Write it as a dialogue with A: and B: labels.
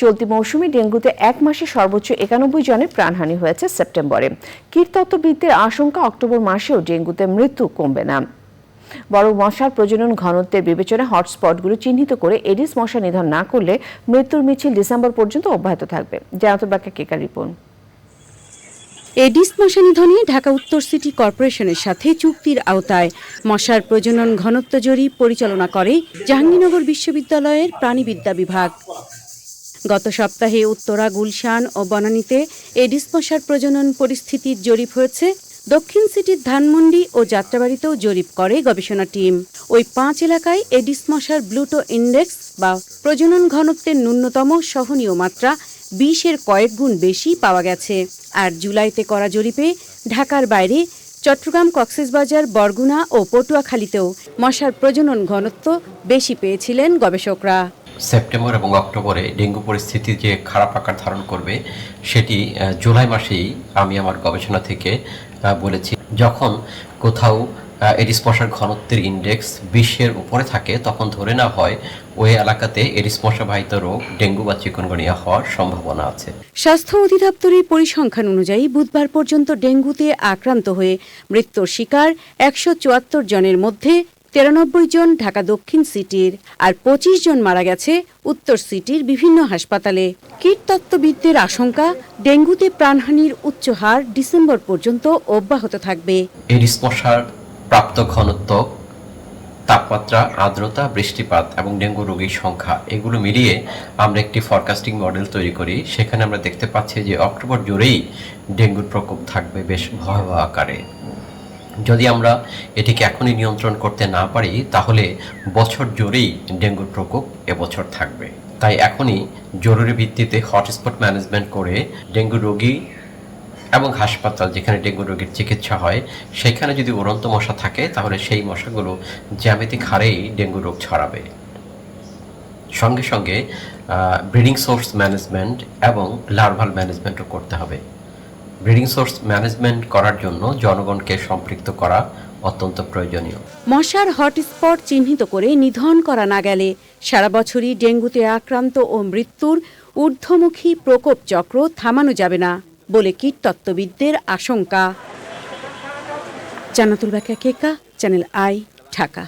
A: চলতি মৌসুমে ডেঙ্গুতে এক মাসে সর্বোচ্চ একানব্বই জনের প্রাণহানি হয়েছে সেপ্টেম্বরে। কীটতত্ত্ববিদদের আশঙ্কা অক্টোবর মাসেও ডেঙ্গুতে মৃত্যু কমবে না। বরং মশার প্রজনন ঘনত্বের বিবেচনায় হটস্পটগুলো চিহ্নিত করে এডিস মশা নিধন না করলে মৃত্যুর মিছিল ডিসেম্বর পর্যন্ত অব্যাহত থাকবে। জানাতুল বাক্যা কেকার
B: এডিস মশা নিধনে ঢাকা উত্তর সিটি কর্পোরেশনের সাথে চুক্তির আওতায় মশার প্রজনন ঘনত্ব জরিপ পরিচালনা করে জাহাঙ্গীরনগর বিশ্ববিদ্যালয়ের প্রাণীবিদ্যা বিভাগ। গত সপ্তাহে উত্তরা, গুলশান ও বনানীতে এডিস মশার প্রজনন পরিস্থিতির জরিপ হয়েছে। দক্ষিণ সিটির ধানমন্ডি ও যাত্রাবাড়িতেও জরিপ করে গবেষণা টিম। ওই পাঁচ এলাকায় এডিস মশার ব্লুটো ইন্ডেক্স বা প্রজনন ঘনত্বের ন্যূনতম সহনীয় মাত্রা বিশের কয়েক গুণ বেশি পাওয়া গেছে। আর জুলাইতে করা জরিপে ঢাকার বাইরে চট্টগ্রাম কক্সবাজার বরগুনা ও পটুয়াখালীতেও মশার প্রজনন ঘনত্ব বেশি পেয়েছিলেন গবেষকরা।
C: সেপ্টেম্বর এবং অক্টোবরে ডেঙ্গু পরিস্থিতি যে খারাপ আকার ধারণ করবে, সেটি জুলাই মাসেই আমি আমার গবেষণা থেকে বলেছি। যখন কোথাও এডিস মশার ঘনত্বের ইন্ডেক্স বিশের উপরে থাকে, তখন ধরে না হয় ওই এলাকাতে এডিস মশাবাহিত রোগ, ডেঙ্গু বা চিকনগুনিয়া হওয়ার সম্ভাবনা আছে।
B: স্বাস্থ্য অধিদপ্তরের পরিসংখ্যান অনুযায়ী বুধবার পর্যন্ত ডেঙ্গুতে আক্রান্ত হয়ে মৃত্যুর শিকার একশো চুয়াত্তর জনের মধ্যে তিরানব্বই জন ঢাকা দক্ষিণ সিটির আর পঁচিশ জন মারা গেছে উত্তর সিটির বিভিন্ন হাসপাতালে। কীটতত্ত্ববিদদের আশঙ্কা, ডেঙ্গুতে প্রাণহানির উচ্চ হার ডিসেম্বর পর্যন্ত অব্যাহত থাকবে।
C: এডিস প্রাপ্ত ঘনত্ব, তাপমাত্রা, আর্দ্রতা, বৃষ্টিপাত এবং ডেঙ্গু রোগীর সংখ্যা, এগুলো মিলিয়ে আমরা একটি ফরকাস্টিং মডেল তৈরি করি। সেখানে আমরা দেখতে পাচ্ছি যে অক্টোবর জুড়েই ডেঙ্গুর প্রকোপ থাকবে বেশ ভয়াবহ আকারে। যদি আমরা এটিকে এখনই নিয়ন্ত্রণ করতে না পারি, তাহলে বছর জুড়েই ডেঙ্গুর প্রকোপ এবছর থাকবে। তাই এখনই জরুরি ভিত্তিতে হটস্পট ম্যানেজমেন্ট করে ডেঙ্গু রোগী এবং হাসপাতাল যেখানে ডেঙ্গু রোগীর চিকিৎসা হয়, সেখানে যদি উড়ন্ত মশা থাকে, তাহলে সেই মশাগুলো জ্যামিতিক হারেই ডেঙ্গু রোগ ছড়াবে। সঙ্গে সঙ্গে ব্রিডিং সোর্স ম্যানেজমেন্ট এবং লার্ভাল ম্যানেজমেন্টও করতে হবে। ব্রিডিং সোর্স ম্যানেজমেন্ট করার জন্য জনগণকে সম্পৃক্ত করা অত্যন্ত প্রয়োজনীয়।
B: মশার হটস্পট চিহ্নিত করে নিধন করা না গেলে সারা বছরই ডেঙ্গুতে আক্রান্ত ও মৃত্যুর ঊর্ধ্বমুখী প্রকোপ চক্র থামানো যাবে না বলে কীটতত্ত্ববিদদের আশঙ্কা। জানাতুল বাকা কেকা চ্যানেল আই, ঢাকা।